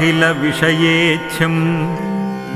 वीताखिलविषयेच्छं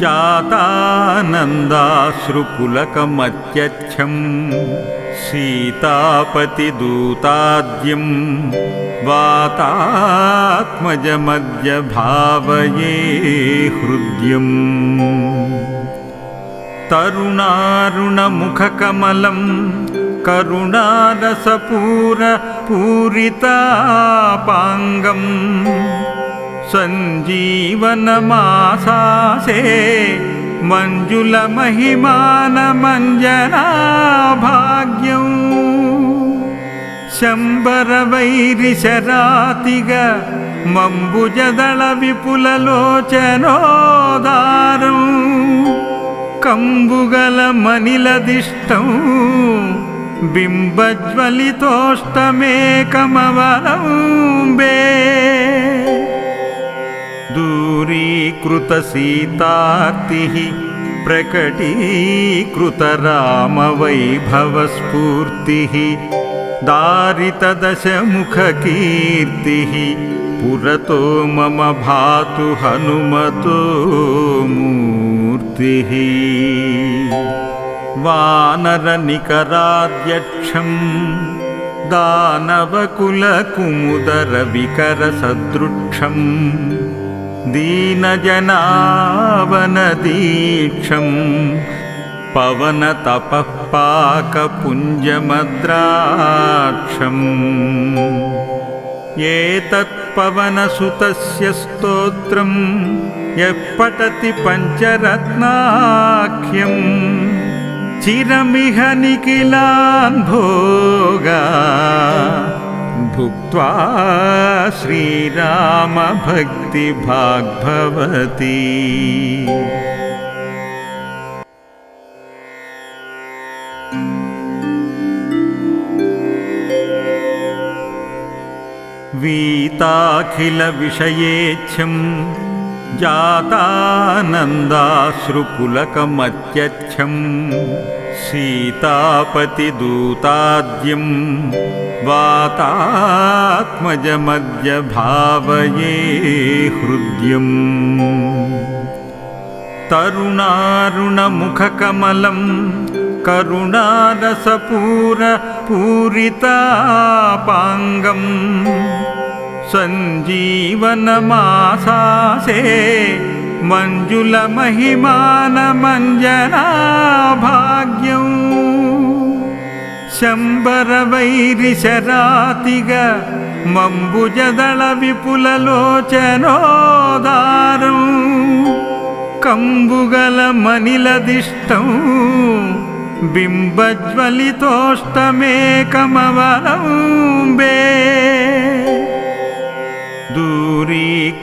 जातानन्दाश्रुपुलकमत्यच्छं सीतापतिदूताद्यं वातात्मजमद्य भावये हृद्यम् तरुणारुणमुखकमलं करुणारसपूरपूरितापाङ्गम् सञ्जीवनमासासे मञ्जुलमहिमानमञ्जनाभाग्यम् शम्बरवैरिशरातिग मम्बुजदलविपुललोचनोदारम् कम्बुगलमनिलदिष्टौ बिम्बज्वलितोष्टमेकमवलम्बे दूरीकृतसीतार्तिः प्रकटीकृतरामवैभवस्फूर्तिः दारितदशमुखकीर्तिः पुरतो मम भातु हनुमतो मूर्तिः वानरनिकराद्यक्षम् दानवकुलकुमुदरविकरसदृक्षम् दीनजनावनदीक्षम् पवनतपः पाकपुञ्जमद्राक्षम् एतत्पवनसुतस्य स्तोत्रम् यः पठति पञ्चरत्नाख्यम् चिरमिह निखिलान् भोगा भुक्त्वा श्रीरामभक्तिभाग्भवती। वीताखिलविषयेच्छं जातानन्दाश्रुपुलकमत्यच्छं सीतापतिदूताद्यं वातात्मजमद्य भावये हृद्यम् तरुणारुणमुखकमलं करुणारसपूरपूरितापाङ्गम् सञ्जीवनमासासे మంజుల మహిమాన మంజనా భాగ్యం. శంబర వైరి శరాతిగ మంబుజదళ విపులలోచనోదారం కంబుగల మనిలదిష్టం బింబజ్వలితోష్టమేకమవలంబే दूरीकृतसीतार्तिः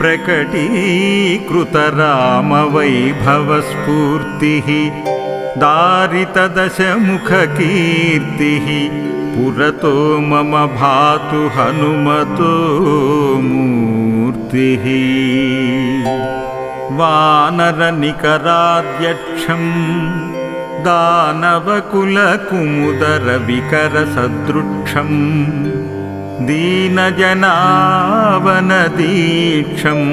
प्रकटीकृतरामवैभवस्फूर्तिः दारितदशमुखकीर्तिः पुरतो मम भातु हनुमतो मूर्तिः वानरनिकराद्यक्षम् दानवकुलकुमुदरविकरसदृक्षम् दीनजनावनदीक्षम्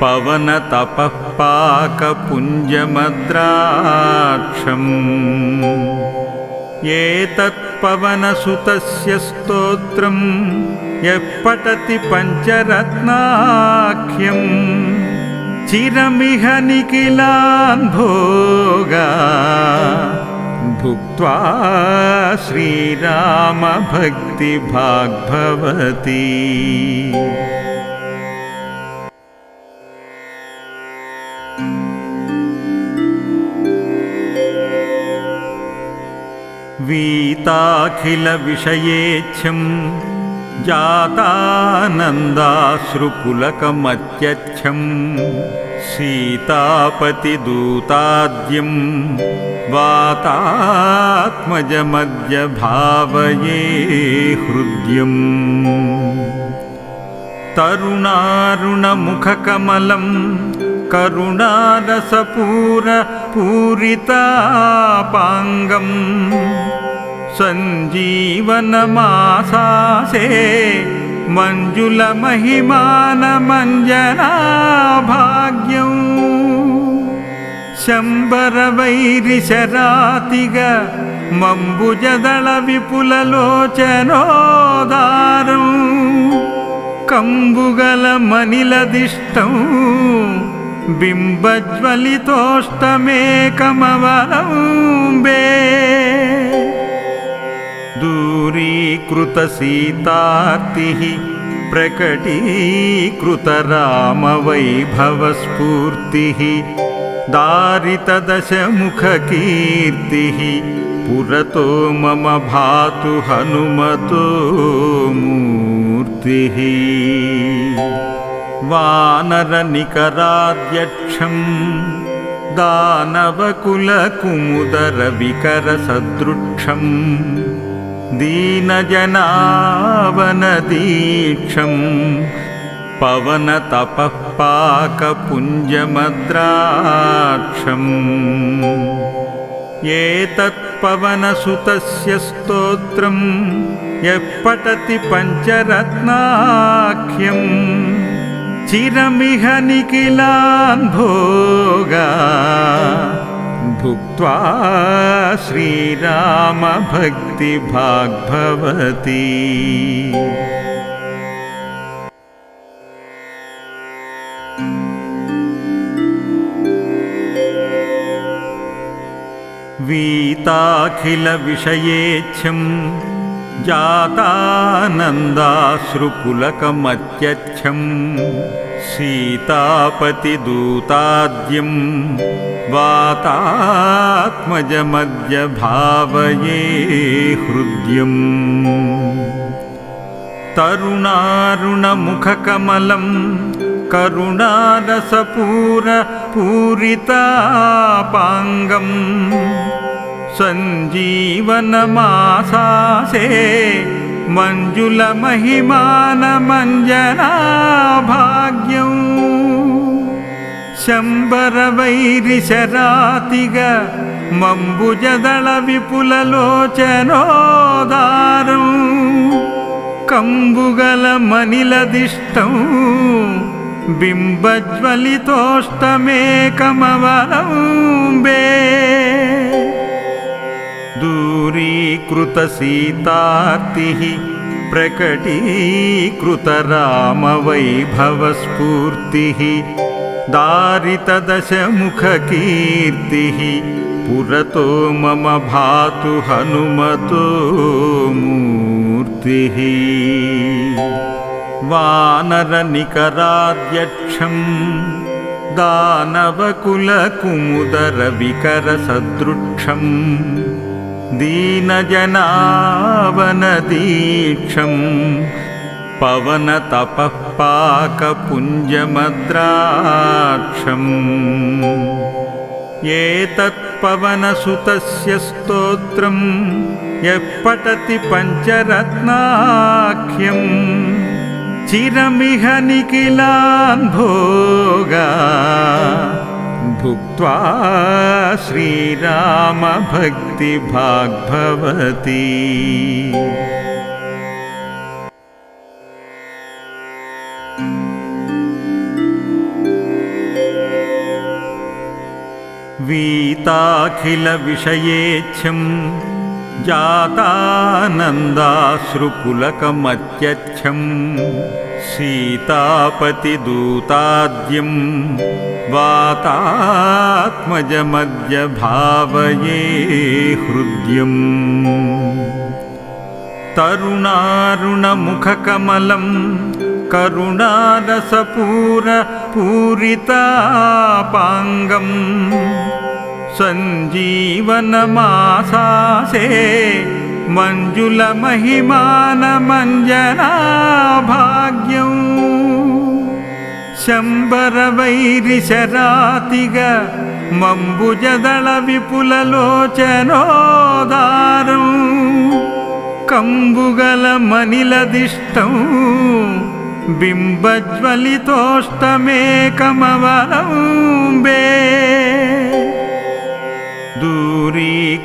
पवनतपः पाकपुञ्जमद्राक्षम् एतत्पवनसुतस्य स्तोत्रम् यः पठति पञ्चरत्नाख्यम् चिरमिह निखिलान् भोगा भुक्त्वा श्रीरामभक्तिभाग्भवती। वीताखिलविषयेच्छं जातानन्दाश्रुपुलकमत्यच्छं सीतापतिदूताद्यं वातात्मजमद्य भावये हृद्यम् तरुणारुणमुखकमलं करुणारसपूरपूरितापाङ्गम् सञ्जीवनमासासे మంజుల మహిమాన మంజనా భాగ్యం. శంబర వైరి శరాతిగా మంబుజదళ విపులలోచనోదారం కంబుగల మనిలదిష్టం బింబజ్వలితోష్టమేకమవలంబే दूरीकृतसीतार्तिः प्रकटीकृतरामवैभवस्फूर्तिः दारितदशमुखकीर्तिः पुरतो मम भातु हनुमतो मूर्तिः वानरनिकराद्यक्षम् दानवकुलकुमुदरविकरसदृक्षम् दीनजनावनदीक्षम् पवनतपः पाकपुञ्जमद्राक्षम् एतत्पवनसुतस्य स्तोत्रम् यः पठति पञ्चरत्नाख्यम् चिरमिह निखिलान् भोगा भुक्त्वा श्रीरामभक्तिभाग्भवती। वीताखिलविषयेच्छं जातानन्दाश्रुपुलकमत्यच्छं सीतापतिदूताद्यं वातात्मजमद्य भावये हृद्यम्। तरुणारुणमुखकमलं करुणारसपूरपूरितापाङ्गम् सञ्जीवनमासासे మంజుల మహిమాన మంజనా భాగ్యం. శంబర వైరి శరాతిగా మంబుజదళ విపులలోచనోదారం కంబుగల మనిలదిష్టం బింబజ్వలితోష్టమేకమవలంబే दूरीकृतसीतार्तिः प्रकटीकृतरामवैभवस्फूर्तिः दारितदशमुखकीर्तिः पुरतो मम भातु हनुमतो मूर्तिः वानरनिकराद्यक्षम् दानवकुलकुमुदरविकरसदृक्षम् दीनजनावनदीक्षम् पवनतपः पाकपुञ्जमद्राक्षम् एतत्पवनसुतस्य स्तोत्रम् यः पठति पञ्चरत्नाख्यम् चिरमिह निखिलान् भोगा भुक्त्वा श्रीरामभक्तिभाग्भवती। वीताखिलविषयेच्छं जातानन्दाश्रुपुलकमत्यच्छं सीतापतिदूताद्यं वातात्मजमद्य भावये हृद्यम् तरुणारुणमुखकमलं करुणारसपूरपूरितापाङ्गम् सञ्जीवनमासासे మంజుల మహిమాన మంజనా భాగ్యం. శంబర వైరి శరాతిగ మంబుజదళ విపులలోచనోదారం కంబుగల మనిలదిష్టం బింబజ్వలితోష్టమేకమవలంబే दूरीकृतसीतार्तिः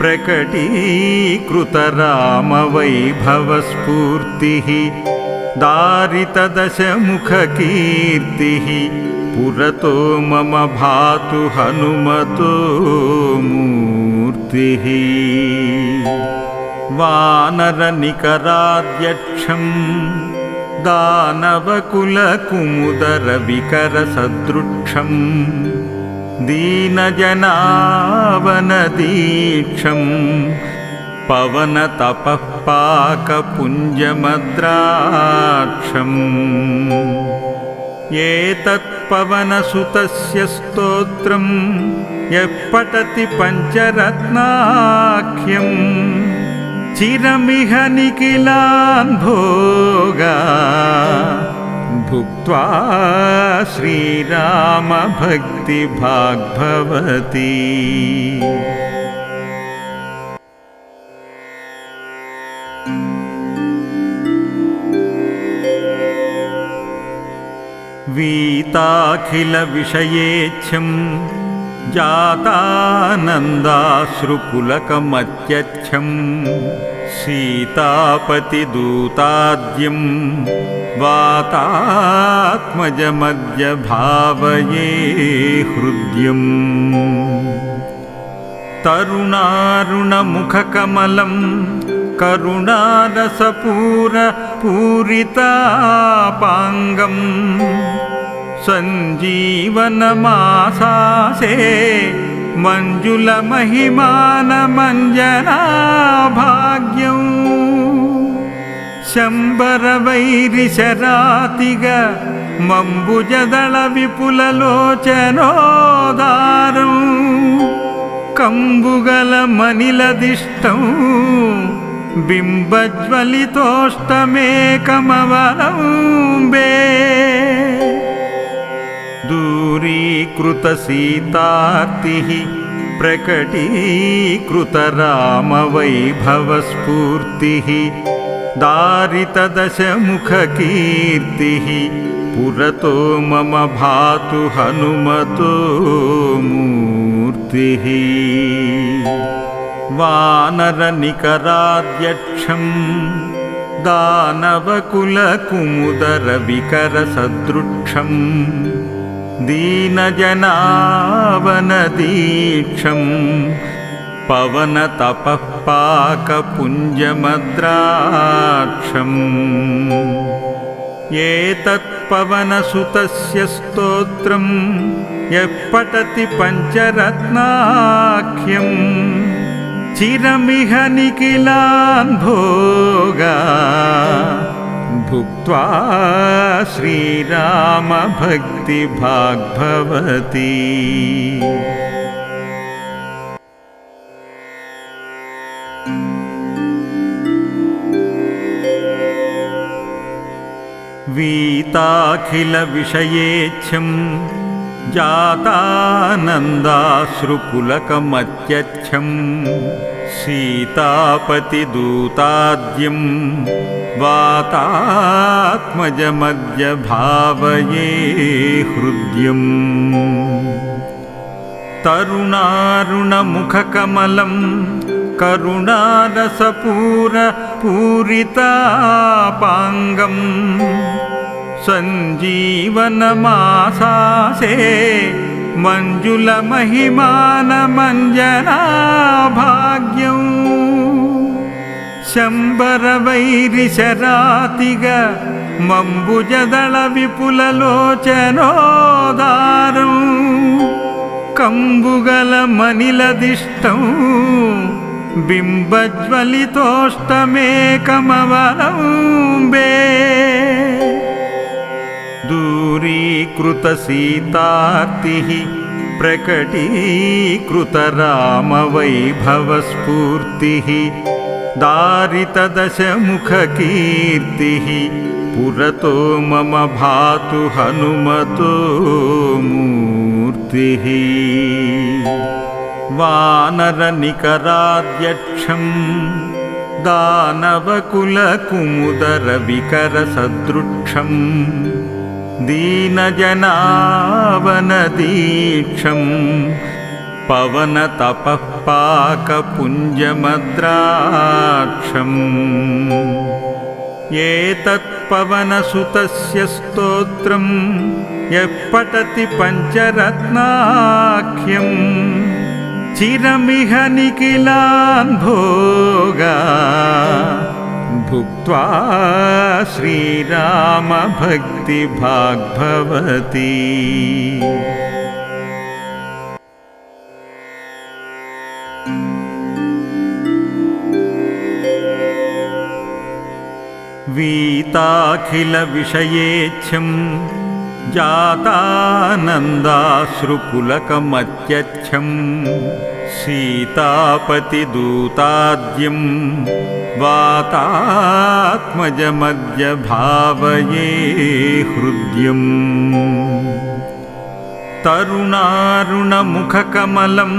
प्रकटीकृतरामवैभवस्फूर्तिः दारितदशमुखकीर्तिः पुरतो मम भातु हनुमतो मूर्तिः वानरनिकराध्यक्षम् दानवकुलकुमुदरविकरसदृक्षम् दीनजनावनदीक्षम् पवनतपः पाकपुञ्जमद्राक्षम् एतत्पवनसुतस्य स्तोत्रम् यः पठति पञ्चरत्नाख्यम् चिरमिह निखिलान् भोगा भुक्त्वा श्रीरामभक्तिभाग्भवती। वीताखिलविषयेच्छं जातानन्दाश्रुपुलकमत्यच्छं सीतापतिदूताद्यं वातात्मजमद्य भावये हृद्यम् तरुणारुणमुखकमलं करुणारसपूरपूरितापाङ्गम् सञ्जीवनमासासे మంజుల మహిమాన మంజనా భాగ్యం. శంబర వైరి శరాతిగా మంబుజదళ విపులలోచనోదారం కంబుగల మనిలదిష్టం బింబజ్వలితోష్టమేకమవలంబే दूरीकृतसीतार्तिः प्रकटीकृतरामवैभवस्फूर्तिः दारितदशमुखकीर्तिः पुरतो मम भातु हनुमतो मूर्तिः वानरनिकराध्यक्षम् दानवकुलकुमुदरविकरसदृक्षम् दीनजनावनदीक्षम् पवनतपः पाकपुञ्जमद्राक्षम् एतत्पवनसुतस्य स्तोत्रम् यः पठति पञ्चरत्नाख्यम् चिरमिह निखिलान् भोगा भुक्त्वा श्रीरामभक्तिभाग्भवती। वीताखिलविषयेच्छं जातानन्दाश्रुपुलकमत्यच्छं सीतापतिदूताद्यं वातात्मजमद्य भावये हृद्यम् तरुणारुणमुखकमलं करुणारसपूरपूरितापाङ्गम् सञ्जीवनमासासे మంజుల మహిమాన మంజనా భాగ్యం. శంబర వైరి శరాతిగా మంబుజదళ విపులలోచనోదారం కంబుగల మనిలదిష్టం బింబజ్వలితోష్టమేకమవలంబే दूरीकृतसीतार्तिः प्रकटीकृतरामवैभवस्फूर्तिः दारितदशमुखकीर्तिः पुरतो मम भातु हनुमतो मूर्तिः वानरनिकराध्यक्षम् दानवकुलकुमुदरविकरसदृक्षम् दीनजनावनदीक्षम् पवनतपः पाकपुञ्जमद्राक्षम् एतत्पवनसुतस्य स्तोत्रम् यः पठति पञ्चरत्नाख्यम् चिरमिह निखिलान् भोगा भुक्त्वा श्रीरामभक्तिभाग्भवति। वीताखिलविषयेच्छं जातानन्दाश्रुपुलकमत्यच्छं सीतापतिदूताद्यं वातात्मजमद्य भावये हृद्यम् तरुणारुणमुखकमलं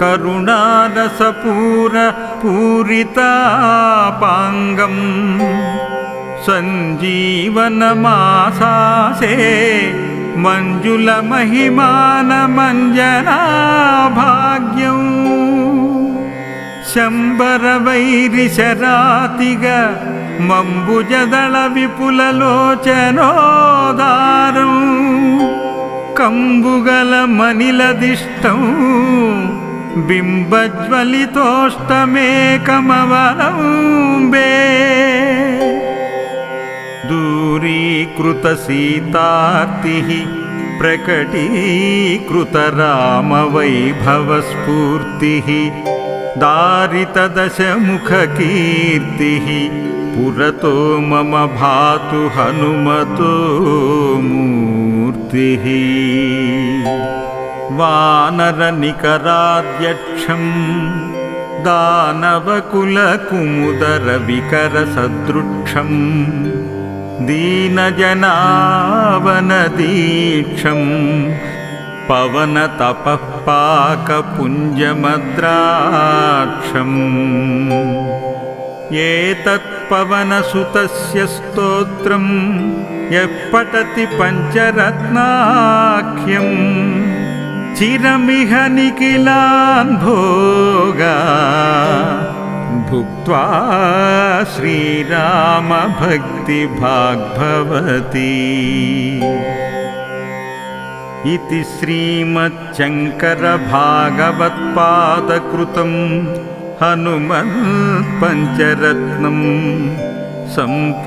करुणारसपूरपूरितापाङ्गम् सञ्जीवनमासासे మంజుల మహిమాన మంజనా భాగ్యం. శంబర వైరి శరాతిగా మంబుజదళ విపులలోచనోదారం కంబుగల మనిలదిష్టం బింబజ్వలితోష్టమేకమవలంబే दूरीकृतसीतार्तिः प्रकटीकृतरामवैभवस्फूर्तिः दारितदशमुखकीर्तिः पुरतो मम भातु हनुमतो मूर्तिः वानरनिकराद्यक्षम् दानवकुलकुमुदरविकरसदृक्षम् दीनजनावनदीक्षम् पवनतपः पाकपुञ्जमद्राक्षम् एतत्पवनसुतस्य स्तोत्रम् यः पठति पञ्चरत्नाख्यम् चिरमिह निखिलान् भोगा भुक्त्वा श्रीरामभक्तिभाग्भवति। इति श्रीमच्शङ्करभागवत्पादकृतं हनुमत्पञ्चरत्नं सम्पूर्णम्